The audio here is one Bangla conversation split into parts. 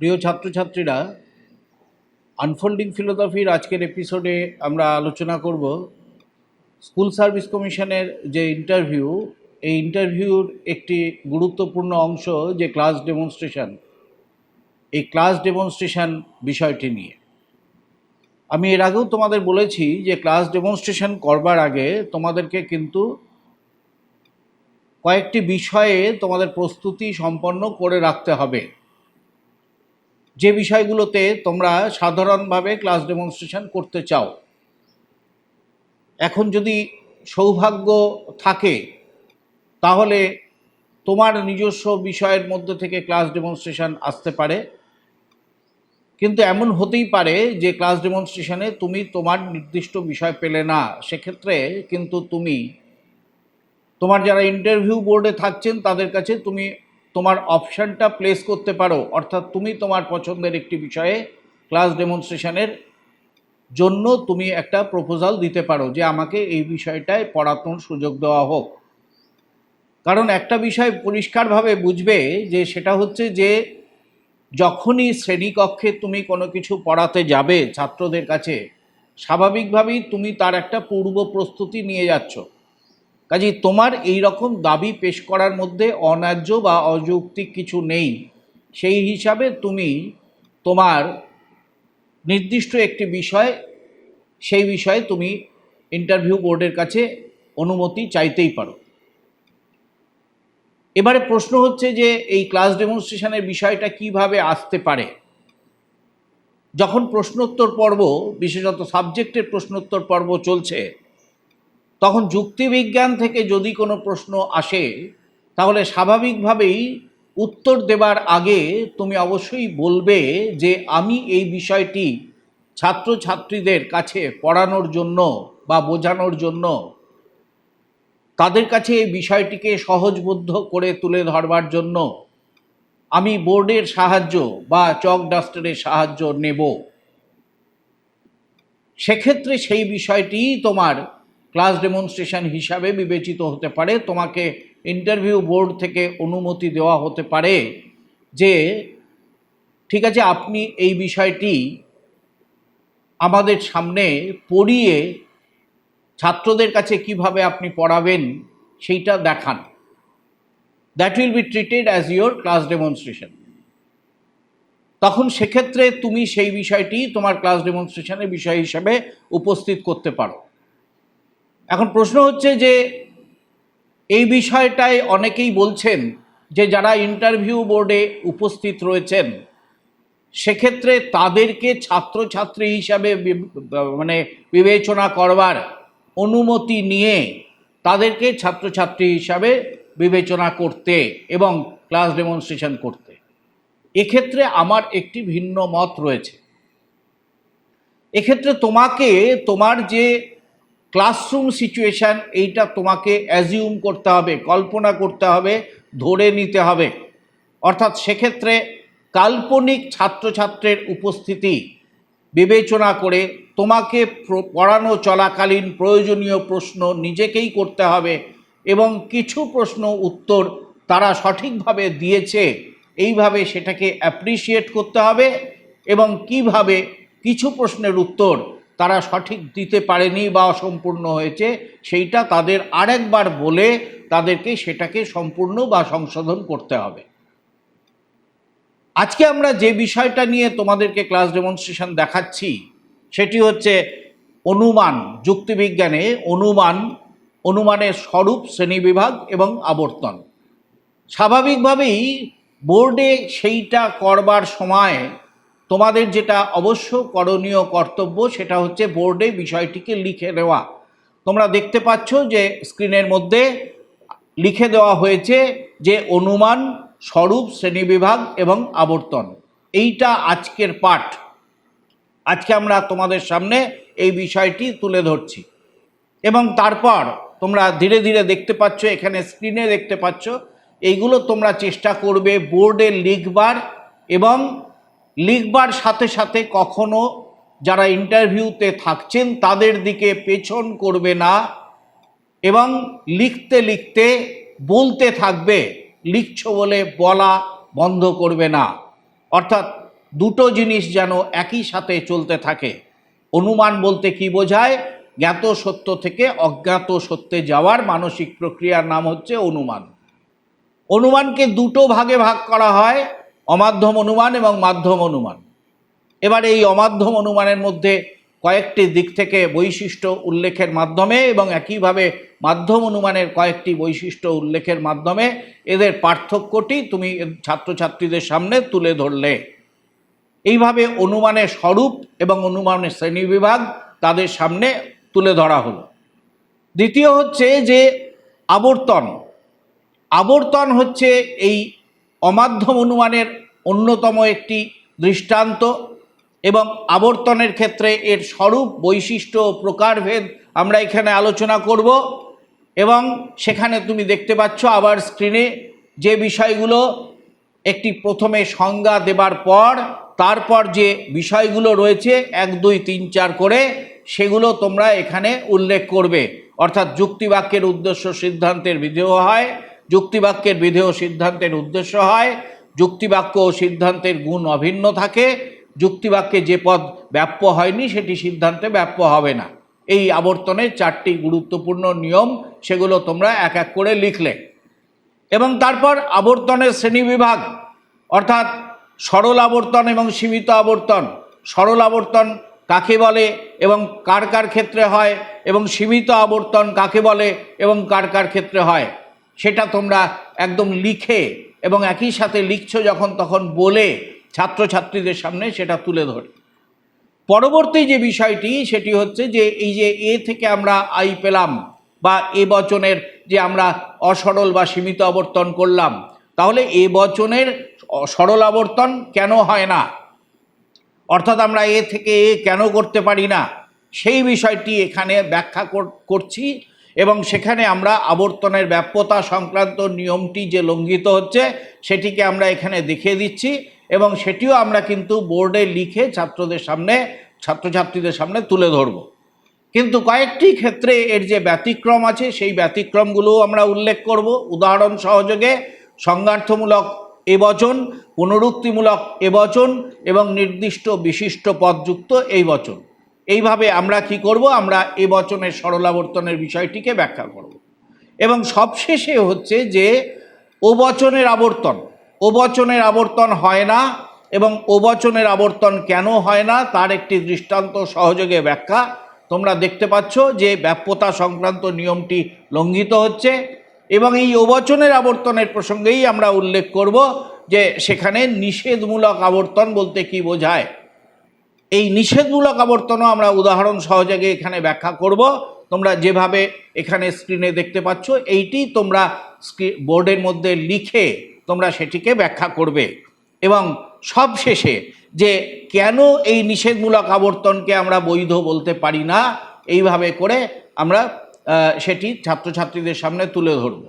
প্রিয় ছাত্রছাত্রীরা আনফোল্ডিং ফিলোসফির আজকের এপিসোডে আমরা আলোচনা করব স্কুল সার্ভিস কমিশনের যে ইন্টারভিউ এই ইন্টারভিউর একটি গুরুত্বপূর্ণ অংশ যে ক্লাস ডেমনস্ট্রেশন এই ক্লাস ডেমনস্ট্রেশন বিষয়টি নিয়ে। আমি এর আগেও তোমাদের বলেছি যে ক্লাস ডেমনস্ট্রেশন করবার আগে তোমাদেরকে কিন্তু কয়েকটি বিষয়ে তোমাদের প্রস্তুতি সম্পন্ন করে রাখতে হবে। যে বিষয়গুলোতে তোমরা সাধারণভাবে ক্লাস ডেমনস্ট্রেশন করতে চাও। এখন যদি সৌভাগ্য থাকে, তাহলে তোমার নিজস্ব বিষয়ের মধ্যে থেকে ক্লাস ডেমনস্ট্রেশন আসতে পারে। কিন্তু এমন হতেই পারে যে ক্লাস ডেমনস্ট্রেশনে তুমি তোমার নির্দিষ্ট বিষয় পেলে না। সেক্ষেত্রে কিন্তু তুমি তোমার যারা ইন্টারভিউ বোর্ডে থাকছেন, তাদের কাছে তুমি তোমার অপশানটা প্লেস করতে পারো। অর্থাৎ তুমি তোমার পছন্দের একটি বিষয়ে ক্লাস ডেমনস্ট্রেশনের জন্য তুমি একটা প্রপোজাল দিতে পারো যে আমাকে এই বিষয়টায় পড়ানোর সুযোগ দেওয়া হোক। কারণ একটা বিষয় পরিষ্কারভাবে বুঝবে যে সেটা হচ্ছে যে যখনই শ্রেণীকক্ষে তুমি কোনো কিছু পড়াতে যাবে ছাত্রদের কাছে, স্বাভাবিকভাবেই তুমি তার একটা পূর্ব প্রস্তুতি নিয়ে যাচ্ছ। কাজেই তোমার এই রকম দাবি পেশ করার মধ্যে অন্যায্য বা অযৌক্তিক কিছু নেই। সেই হিসাবে তুমি তোমার নির্দিষ্ট একটি বিষয়, সেই বিষয়ে তুমি ইন্টারভিউ বোর্ডের কাছে অনুমতি চাইতেই পারো। এবারে প্রশ্ন হচ্ছে যে এই ক্লাস ডেমনস্ট্রেশনের বিষয়টা কীভাবে আসতে পারে? যখন প্রশ্নোত্তর পর্ব, বিশেষত সাবজেক্টের প্রশ্নোত্তর পর্ব চলছে তখন যুক্তিবিজ্ঞান থেকে যদি কোনো প্রশ্ন আসে, তাহলে স্বাভাবিকভাবেই উত্তর দেবার আগে তুমি অবশ্যই বলবে যে আমি এই বিষয়টি ছাত্রছাত্রীদের কাছে পড়ানোর জন্য বা বোঝানোর জন্য, তাদের কাছে এই বিষয়টিকে সহজবোধ্য করে তুলে ধরবার জন্য আমি বোর্ডের সাহায্য বা চক ডাস্টারের সাহায্য নেব। সেক্ষেত্রে সেই বিষয়টি তোমার ক্লাস ডেমনস্ট্রেশন হিসাবে বিবেচিত হতে পারে। তোমাকে ইন্টারভিউ বোর্ড থেকে অনুমতি দেওয়া হতে পারে যে, ঠিক আছে, আপনি এই বিষয়টি আমাদের সামনে পড়িয়ে ছাত্রদের কাছে কীভাবে আপনি পড়াবেন সেইটা দেখান। That will be treated as your class demonstration তখন সেক্ষেত্রে তুমি সেই বিষয়টি তোমার ক্লাস ডেমনস্ট্রেশনের বিষয় হিসাবে উপস্থিত করতে পারো। এখন প্রশ্ন হচ্ছে যে এই বিষয়টায় অনেকেই বলছেন যে যারা ইন্টারভিউ বোর্ডে উপস্থিত রয়েছেন, সেক্ষেত্রে তাদেরকে ছাত্রছাত্রী হিসাবে মানে বিবেচনা করবার অনুমতি নিয়ে তাদেরকে ছাত্রছাত্রী হিসাবে বিবেচনা করতে এবং ক্লাস ডেমনস্ট্রেশন করতে। এক্ষেত্রে আমার একটি ভিন্ন মত রয়েছে। এক্ষেত্রে তোমাকে তোমার যে ক্লাসরুম সিচুয়েশান এইটা তোমাকে অ্যাজিউম করতে হবে, কল্পনা করতে হবে, ধরে নিতে হবে। অর্থাৎ সেক্ষেত্রে কাল্পনিক ছাত্রছাত্রের উপস্থিতি বিবেচনা করে তোমাকে পড়ানো চলাকালীন প্রয়োজনীয় প্রশ্ন নিজেকেই করতে হবে এবং কিছু প্রশ্ন উত্তর তারা সঠিকভাবে দিয়েছে, এইভাবে সেটাকে অ্যাপ্রিসিয়েট করতে হবে এবং কীভাবে কিছু প্রশ্নের উত্তর তারা সঠিক দিতে পারেনি বা অসম্পূর্ণ হয়েছে, সেইটা তাদের আরেকবার বলে তাদেরকে সেটাকে সম্পূর্ণ বা সংশোধন করতে হবে। আজকে আমরা যে বিষয়টা নিয়ে তোমাদেরকে ক্লাস ডেমনস্ট্রেশন দেখাচ্ছি, সেটি হচ্ছে অনুমান, যুক্তিবিজ্ঞানে অনুমান, অনুমানের স্বরূপ, শ্রেণীবিভাগ এবং আবর্তন। স্বাভাবিকভাবেই বোর্ডে সেইটা করবার সময় তোমাদের যেটা অবশ্য করণীয় কর্তব্য সেটা হচ্ছে বোর্ডে বিষয়টিকে লিখে দেওয়া তোমরা দেখতে পাচ্ছ যে স্ক্রিনের মধ্যে লিখে দেওয়া হয়েছে যে অনুমান স্বরূপ, শ্রেণীবিভাগ এবং আবর্তন। এইটা আজকের পাঠ। আজকে আমরা তোমাদের সামনে এই বিষয়টি তুলে ধরছি। এবং তারপর তোমরা ধীরে ধীরে দেখতে পাচ্ছ, এখানে স্ক্রিনে দেখতে পাচ্ছ, এইগুলো তোমরা চেষ্টা করবে বোর্ডে লিখবার এবং লিখবার সাথে সাথে কখনো যারা ইন্টারভিউতে থাকছেন তাদের দিকে পেছন করবে না এবং লিখতে লিখতে বলতে থাকবে, লিখছো বলে বলা বন্ধ করবে না। অর্থাৎ দুটো জিনিস যেন একই সাথে চলতে থাকে। অনুমান বলতে কি বোঝায়? জ্ঞাত সত্য থেকে অজ্ঞাত সত্যে যাওয়ার মানসিক প্রক্রিয়ার নাম হচ্ছে অনুমান। অনুমানকে দুটো ভাগে ভাগ করা হয় অমাধ্যম অনুমান এবং মাধ্যম অনুমান। এবার এই অমাধ্যম অনুমানের মধ্যে কয়েকটি দিক থেকে বৈশিষ্ট্য উল্লেখের মাধ্যমে এবং একইভাবে মাধ্যম অনুমানের কয়েকটি বৈশিষ্ট্য উল্লেখের মাধ্যমে এদের পার্থক্যটি তুমি ছাত্রছাত্রীদের সামনে তুলে ধরলে। এইভাবে অনুমানের স্বরূপ এবং অনুমানের শ্রেণীবিভাগ তাদের সামনে তুলে ধরা হলো। দ্বিতীয় হচ্ছে যে আবর্তন। আবর্তন হচ্ছে এই অমাধ্যম অনুমানের অন্যতম একটি দৃষ্টান্ত এবং আবর্তনের ক্ষেত্রে এর স্বরূপ, বৈশিষ্ট্য প্রকারভেদ আমরা এখানে আলোচনা করব এবং সেখানে তুমি দেখতে পাচ্ছ আবার স্ক্রিনে যে বিষয়গুলো একটি প্রথমে সংজ্ঞা দেবার পর, তারপর যে বিষয়গুলো রয়েছে, এক, দুই, তিন, চার করে, সেগুলো তোমরা এখানে উল্লেখ করবে। অর্থাৎ যুক্তিবাক্যের উদ্দেশ্য সিদ্ধান্তের বিধেয় হয়। যুক্তিবাক্যের বিধেয় সিদ্ধান্তের উদ্দেশ্য হয়। যুক্তিবাক্য ও সিদ্ধান্তের গুণ অভিন্ন থাকে। যুক্তিবাক্যে যে পদ ব্যাপ্য হয়নি, সেটি সিদ্ধান্তে ব্যাপ্য হবে না। এই আবর্তনের চারটি গুরুত্বপূর্ণ নিয়ম, সেগুলো তোমরা এক এক করে লিখলে। এবং তারপর আবর্তনের শ্রেণীবিভাগ, অর্থাৎ সরল আবর্তন এবং সীমিত আবর্তন। সরল আবর্তন কাকে বলে এবং কার কার ক্ষেত্রে হয় এবং সীমিত আবর্তন কাকে বলে এবং কার কার ক্ষেত্রে হয়? সেটা তোমরা একদম লিখে এবং একই সাথে লিখছো যখন তখন বলে ছাত্রছাত্রীদের সামনে সেটা তুলে ধরে। পরবর্তী যে বিষয়টি, সেটি হচ্ছে যে এই যে এ থেকে আমরা আই পেলাম বা এ বচনের যে আমরা অসরল বা সীমিত আবর্তন করলাম, তাহলে এ বচনের সরল আবর্তন কেন হয় না? অর্থাৎ আমরা এ থেকে এ কেন করতে পারি না? সেই বিষয়টি এখানে ব্যাখ্যা কর- করছি। এবং সেখানে আমরা আবর্তনের ব্যাপ্যতা সংক্রান্ত নিয়মটি যে লঙ্ঘিত হচ্ছে, সেটিকে আমরা এখানে দেখিয়ে দিচ্ছি এবং সেটিও আমরা কিন্তু বোর্ডে লিখে ছাত্রদের সামনে, ছাত্রছাত্রীদের সামনে তুলে ধরব। কিন্তু কয়েকটি ক্ষেত্রে এর যে ব্যতিক্রম আছে, সেই ব্যতিক্রমগুলোও আমরা উল্লেখ করব। উদাহরণ সহযোগে সংজ্ঞার্থমূলক এবচন, পুনরুক্তিমূলক এবচন এবং নির্দিষ্ট বিশিষ্ট পদযুক্ত এই বচন এইভাবে আমরা কি করব? আমরা এ বচনের সরলাবর্তনের বিষয়টিকে ব্যাখ্যা করব। এবং সবশেষে হচ্ছে যে ও বচনের আবর্তন ও বচনের আবর্তন হয় না এবং ও বচনের আবর্তন কেন হয় না তার একটি দৃষ্টান্ত সহযোগে ব্যাখ্যা। তোমরা দেখতে পাচ্ছ যে ব্যাপ্যতা সংক্রান্ত নিয়মটি লঙ্ঘিত হচ্ছে এবং এই অবচনের আবর্তনের প্রসঙ্গেই আমরা উল্লেখ করব যে সেখানে নিষেধমূলক আবর্তন বলতে কি বোঝায়? এই নিষেধমূলক আবর্তনও আমরা উদাহরণ সহযোগে এখানে ব্যাখ্যা করব। তোমরা যেভাবে এখানে স্ক্রিনে দেখতে পাচ্ছ, এইটি তোমরা বোর্ডের মধ্যে লিখে তোমরা সেটিকে ব্যাখ্যা করবে। এবং সবশেষে যে কেন এই নিষেধমূলক আবর্তনকে আমরা বৈধ বলতে পারি না, এইভাবে করে আমরা সেটি ছাত্রছাত্রীদের সামনে তুলে ধরব।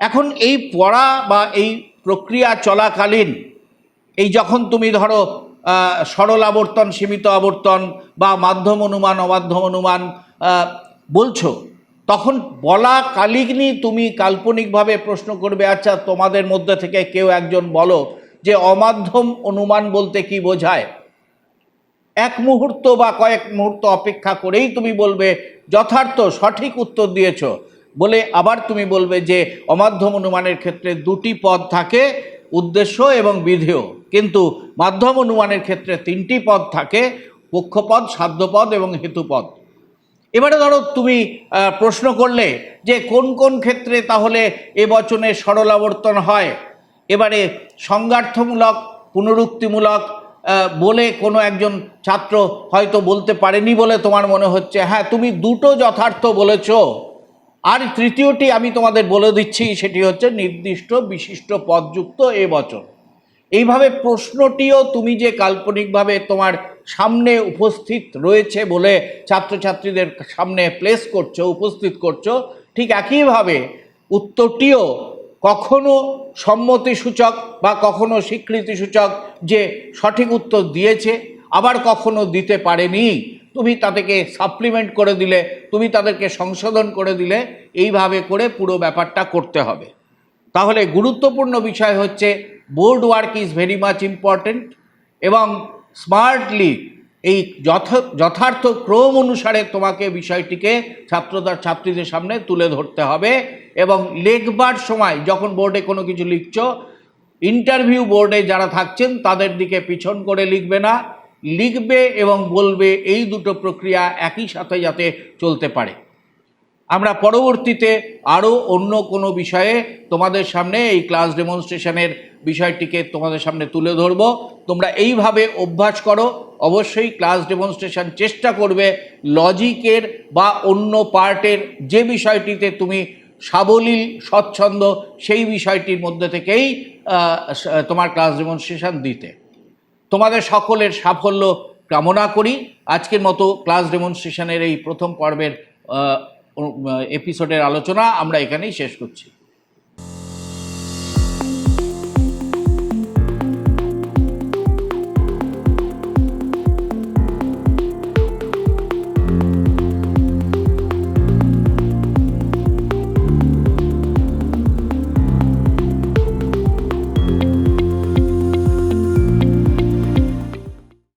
এখন এই পড়া বা এই প্রক্রিয়া চলাকালীন, এই যখন তুমি ধরো সরল আবর্তন, সীমিত আবর্তন বা মাধ্যম অনুমান, অমাধ্যম অনুমান বলছো? তখন বলা কালিগ্নি তুমি কাল্পনিকভাবে প্রশ্ন করবে আচ্ছা তোমাদের মধ্যে থেকে কেউ একজন বলো যে অমাধ্যম অনুমান বলতে কি বোঝায়? এক মুহূর্ত বা কয়েক মুহূর্ত অপেক্ষা করেই তুমি বলবে, যথার্থ, সঠিক উত্তর দিয়েছ। বলে আবার তুমি বলবে যে অমাধ্যম অনুমানের ক্ষেত্রে দুটি পদ থাকে উদ্দেশ্য এবং বিধেয় কিন্তু মাধ্যম অনুমানের ক্ষেত্রে তিনটি পদ থাকে, পক্ষপদ, সাধ্যপদ এবং হেতুপদ। এবারে ধরো তুমি প্রশ্ন করলে যে কোন কোন ক্ষেত্রে তাহলে এ বচনে সরলাবর্তন হয়? এবারে সংজ্ঞার্থমূলক, পুনরুক্তিমূলক বলে কোনো একজন ছাত্র হয়তো বলতে পারেনি বলে তোমার মনে হচ্ছে। হ্যাঁ তুমি দুটো যথার্থ বলেছ। আর তৃতীয়টি আমি তোমাদের বলে দিচ্ছি, সেটি হচ্ছে নির্দিষ্ট বিশিষ্ট পদযুক্ত এ বচন। এইভাবে প্রশ্নটিও তুমি যে কাল্পনিকভাবে তোমার সামনে উপস্থিত রয়েছে বলে ছাত্রছাত্রীদের সামনে প্লেস করছ, উপস্থিত করছ, ঠিক একইভাবে উত্তরটিও কখনো সম্মতিসূচক বা কখনো স্বীকৃতিসূচক যে সঠিক উত্তর দিয়েছে, আবার কখনো দিতে পারেনি। তুমি তাদেরকে সাপ্লিমেন্ট করে দিলে, তুমি তাদেরকে সংশোধন করে দিলে, এইভাবে করে পুরো ব্যাপারটা করতে হবে। তাহলে গুরুত্বপূর্ণ বিষয় হচ্ছে board work is very much important এবং স্মার্টলি এই যথ, যথার্থ ক্রম অনুসারে তোমাকে বিষয়টিকে ছাত্রদার ছাত্রীদের সামনে তুলে ধরতে হবে এবং লেখবার সময় যখন বোর্ডে কোনো কিছু লিখছো ইন্টারভিউ বোর্ডে যারা থাকছেন তাদের দিকে পিছন করে লিখবে না। লিখবে এবং বলবে, এই দুটো প্রক্রিয়া একই সাথে যাতে চলতে পারে। আমরা পরবর্তীতে আরও অন্য কোনো বিষয়ে তোমাদের সামনে এই ক্লাস ডেমনস্ট্রেশনের বিষয়টিকে তোমাদের সামনে তুলে ধরব। তোমরা এইভাবে অভ্যাস করো, অবশ্যই ক্লাস ডেমনস্ট্রেশন চেষ্টা করবে লজিকের বা অন্য পার্টের যে বিষয়টিতে তুমি সাবলীল, স্বচ্ছন্দ সেই বিষয়টির মধ্যে থেকেই তোমার ক্লাস ডেমনস্ট্রেশন দিতে। তোমাদের সকলের সাফল্য কামনা করি। আজকের মতো ক্লাস ডেমনস্ট্রেশনের এই প্রথম পর্বের এপিসোডের আলোচনা আমরা এখানেই শেষ করছি।